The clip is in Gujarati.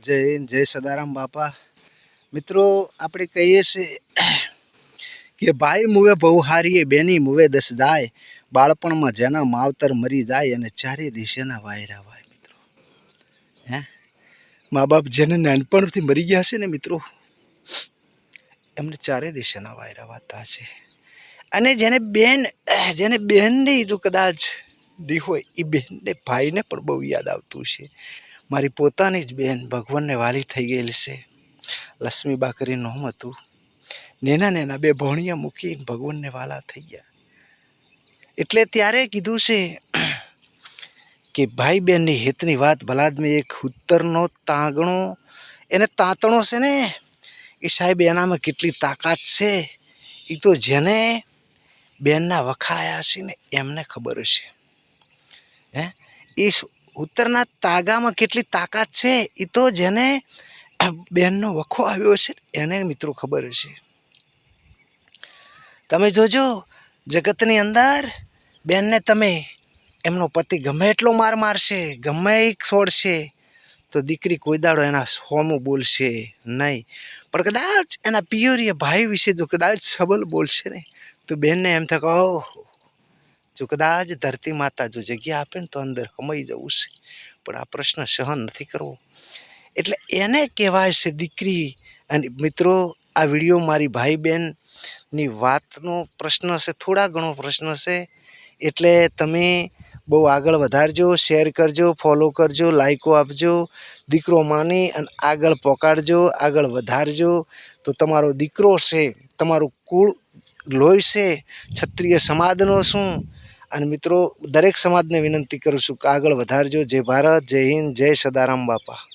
જય હિન્દ, જય સદારામ બાપા. મિત્રો, આપણે કહીએ છીએ કે ભાઈ મુવે બહુ હારીએ, બેની મુવે દસ જાય. બાળપણમાં જેના માવતર મરી જાય અને ચારે દિશેના વાયરા વાય મિત્રો. હે? મા બાપ જેને નાનપણથી મરી ગયા છે ને મિત્રો, એમને ચારે દિશાના વાયરા વાતા છે. અને જેને બેન, જેને બહેનને જો કદાચ દી હોય એ બહેનને ભાઈને પણ બહુ યાદ આવતું છે. મારી પોતાની જ બહેન ભગવાનને વાલી થઈ ગયેલી છે. લક્ષ્મીબા કરી નોમ હતું. નેના નેના બે ભોણિયા મૂકીને ભગવાનને વાલા થઈ ગયા. એટલે ત્યારે કીધું છે કે ભાઈ બહેનની હિતની વાત ભલાદમી એક ઉત્તરનો તાંગણો, એને તાંતણો છે ને, એ સાહેબ એનામાં કેટલી તાકાત છે? એ તો જેને બેનના વખાયા છે ને, એમને ખબર છે. હે? એ ઉત્તરના તાગામાં કેટલી તાકાત છે એ તો જેને બેનનો વખો આવ્યો છે એને મિત્રો ખબર હશે. તમે જોજો, જગતની અંદર બેનને તમે એમનો પતિ ગમે એટલો માર મારશે, ગમે એ છોડશે, તો દીકરી કોઈ દાડો એના સોમું બોલશે નહીં. પણ કદાચ એના પિયોરીએ ભાઈ વિશે જો કદાચ સબલ બોલશે ને, તો બેનને એમ થાય કે, ઓહ જો કદાચ ધરતી માતા જો જગ્યા આપે ને તો અંદર હમાઈ જવું છે. પણ આ પ્રશ્ન સહન નથી કરવો. એટલે એને કહેવાય છે દીકરી. અને મિત્રો, આ વીડિયો મારી ભાઈ બહેનની વાતનો પ્રશ્ન છે, થોડા ઘણો પ્રશ્ન છે. એટલે તમે બહુ આગળ વધારજો, શેર કરજો, ફોલો કરજો, લાઈકો આપજો, દીકરો માની અને આગળ પોકાડજો, આગળ વધારજો. તો તમારો દીકરો છે, તમારું કુળ લોહી છે, ક્ષત્રિય સમાજનો શું અને મિત્રો, દરેક સમાજને વિનંતી કરું છું કે આગળ વધારજો. જય ભારત, જય હિન્દ, જય સદારામ બાપા.